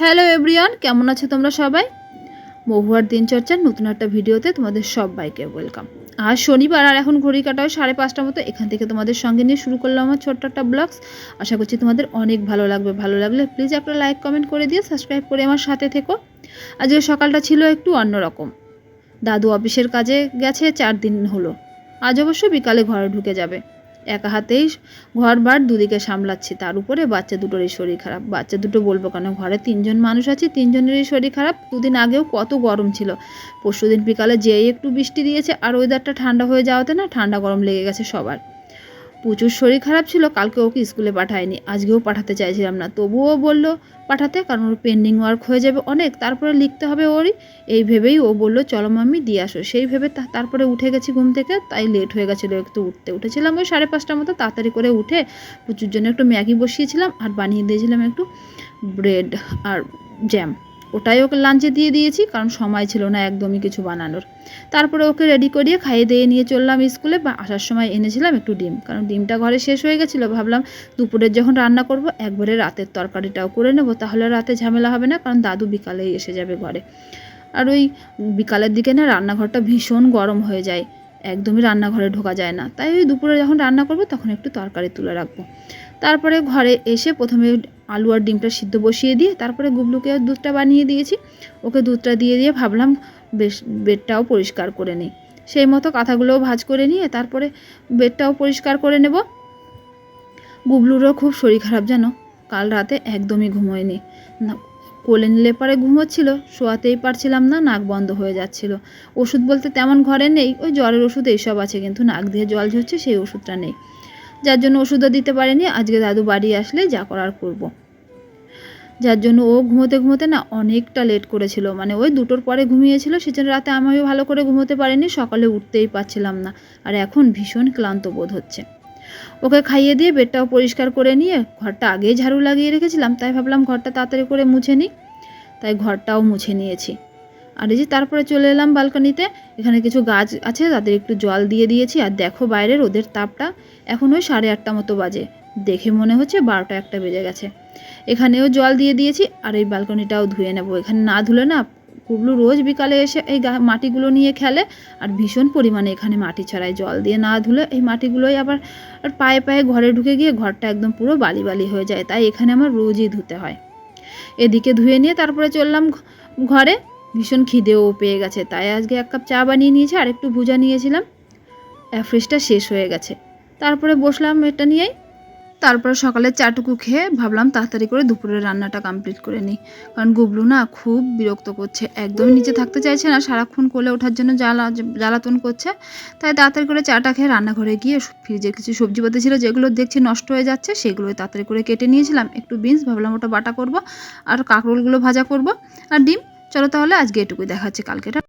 Hello everyone, কেমন আছো তোমরা সবাই? মহুয়ার দিনচর্চার নতুন একটা ভিডিওতে তোমাদের সবাইকে ওয়েলকাম। আর শনিবার আর এখন ঘড়ি কাটা হয় সাড়ে পাঁচটার মতো। এখান থেকে তোমাদের সঙ্গে নিয়ে শুরু করলাম আমার ছোট্ট একটা ব্লগস। আশা করছি তোমাদের অনেক ভালো লাগবে। ভালো লাগলে প্লিজ একটা লাইক কমেন্ট করে দিয়ে সাবস্ক্রাইব করে আমার সাথে থেকো। আজকে সকালটা ছিল একটু অন্যরকম। দাদু অফিসের কাজে গেছে, চার দিন হলো। আজ অবশ্য বিকালে ঘরে ঢুকে যাবে। একা হাতেই ঘর বার দুদিকে সামলাচ্ছি। তার উপরে বাচ্চা দুটোরই শরীর খারাপ। বাচ্চা দুটো বলব কেন? ঘরে তিনজন মানুষ আছে, তিনজনেরই শরীর খারাপ। দুদিন আগেও কত গরম ছিল। পরশুদিন বিকালে যেই একটু বৃষ্টি দিয়েছে আর ওয়েদারটা ঠান্ডা হয়ে যাওয়াতে না ঠান্ডা গরম লেগে গেছে সবার। প্রচুর শরীর খারাপ ছিল, কালকে ওকে স্কুলে পাঠায়নি। আজকেও পাঠাতে চাইছিলাম না। তবুও বলল পাঠাতে, কারণ ওর পেন্ডিং ওয়ার্ক হয়ে যাবে অনেক, তারপরে লিখতে হবে ওরই। এই ভেবেই ও বলল, চলো মাম্মি, দিয়ে আসো। সেই ভেবে তারপরে উঠে গেছি ঘুম থেকে, তাই লেট হয়ে গেছিল একটু উঠতে। উঠেছিলাম ওই সাড়ে পাঁচটার মতো, তাড়াতাড়ি করে উঠে পুচুর জন্য একটু ম্যাগি বসিয়েছিলাম আর বানিয়ে দিয়েছিলাম একটু ব্রেড আর জ্যাম ওটাই ওকে লাঞ্চে দিয়ে দিয়েছি, কারণ সময় ছিল না একদমই কিছু বানানোর। তারপরে ওকে রেডি করিয়ে খাইয়ে দিয়ে নিয়ে চললাম স্কুলে বা আসার সময় এনেছিলাম একটু ডিম, কারণ ডিমটা ঘরে শেষ হয়ে গেছিল, ভাবলাম দুপুরের যখন রান্না করব, একবারে রাতের তরকারিটাও করে নেব, তাহলে রাতে ঝামেলা হবে না, কারণ দাদু বিকালেই এসে যাবে ঘরে। আর ওই বিকালের দিকে না রান্নাঘরটা ভীষণ গরম হয়ে যায়। একদমই রান্নাঘরে ঢোকা যায় না। তাই ওই দুপুরে যখন রান্না করব, তখন একটু তরকারি তুলে রাখব। তারপরে ঘরে এসে প্রথমে আলু আর ডিমটা সিদ্ধ বসিয়ে দিয়ে, তারপরে গুবলুকে দুধটা বানিয়ে দিয়েছি। ওকে দুধটা দিয়ে দিয়ে ভাবলাম বেশ, বেডটাও পরিষ্কার করে নিই। সেই মতো কাঁথাগুলোও ভাজ করে নিয়ে, তারপরে বেডটাও পরিষ্কার করে নেব। গুবলুরও খুব শরীর খারাপ জানো, কাল রাতে একদমই ঘুমোয়নি। না কোলে নিলে পরে ঘুমোচ্ছিল শোয়াতেই পারছিলাম না, নাক বন্ধ হয়ে যাচ্ছিল। ওষুধ বলতে তেমন ঘরে নেই, ওই জ্বরের ওষুধ এইসব আছে, কিন্তু নাক দিয়ে জল ঝরছে, সেই ওষুধটা নেই। যার জন্য ওষুধও দিতে পারেনি, আজকে দাদু বাড়ি আসলে যা করার করব। যার জন্য ও ঘুমোতে ঘুমোতে না অনেকটা লেট করেছিল মানে ওই দুটোর পরে ঘুমিয়েছিল, সেজন্য রাতে আমিও ভালো করে ঘুমোতে পারিনি, সকালে উঠতেই পারছিলাম না, আর এখন ভীষণ ক্লান্ত বোধ হচ্ছে। ওকে খাইয়ে দিয়ে বেডটাও পরিষ্কার করে নিয়ে, ঘরটা আগেই ঝাড়ু লাগিয়ে রেখেছিলাম, তাই ভাবলাম ঘরটা তাড়াতাড়ি করে মুছে নিই। তাই ঘরটাও মুছে নিয়েছি। আর এই যে তারপরে চলে এলাম বালকনিতে এখানে কিছু গাছ আছে, তাদের একটু জল দিয়ে দিয়েছি। আর দেখো বাইরে রোদের তাপটা এখন ওই সাড়ে আটটা মতো বাজে। দেখে মনে হচ্ছে বারোটা একটা বেজে গেছে। এখানেও জল দিয়ে দিয়েছি, আর এই বালকনিটাও ধুয়ে নেব। এখানে না ধুলে না কুবলু রোজ বিকালে এসে এই মাটিগুলো নিয়ে খেলে, আর ভীষণ পরিমাণে এখানে মাটি ছড়ায়। জল দিয়ে না ধুলে এই মাটিগুলোই আবার পায়ে পায়ে ঘরে ঢুকে গিয়ে ঘরটা একদম পুরো বালি বালি হয়ে যায়। তাই এখানে আমার রোজই ধুতে হয়। এদিকে ধুয়ে নিয়ে তারপরে চললাম ঘরে। ভীষণ খিদেও পেয়ে গেছে। তাই আজকে এক কাপ চা বানিয়ে নিয়েছি আর একটু ভুজা নিয়েছিলাম। ফ্রিজটা শেষ হয়ে গেছে। তারপরে বসলাম এটা নিয়েই। তারপরে সকালে চাটুকু খেয়ে ভাবলাম তাড়াতাড়ি করে দুপুরের রান্নাটা কমপ্লিট করে নিই। কারণ গুবলু না খুব বিরক্ত করছে। একদমই নিচে থাকতে চাইছে না, সারাক্ষণ কোলে ওঠার জন্য জ্বালা, জ্বালাতন করছে। তাই তাড়াতাড়ি করে চাটা খেয়ে রান্নাঘরে গিয়ে ফ্রিজে কিছু সবজিপাতি ছিল যেগুলো দেখছি নষ্ট হয়ে যাচ্ছে, সেগুলোই তাড়াতাড়ি করে কেটে নিয়েছিলাম। একটু বিনস, ভাবলাম ওটা বাটা করব, আর কাঁকরোলগুলো ভাজা করব। আর ডিম, চলো তাহলে আজকে এটুকুই দেখাচ্ছে, কালকেটা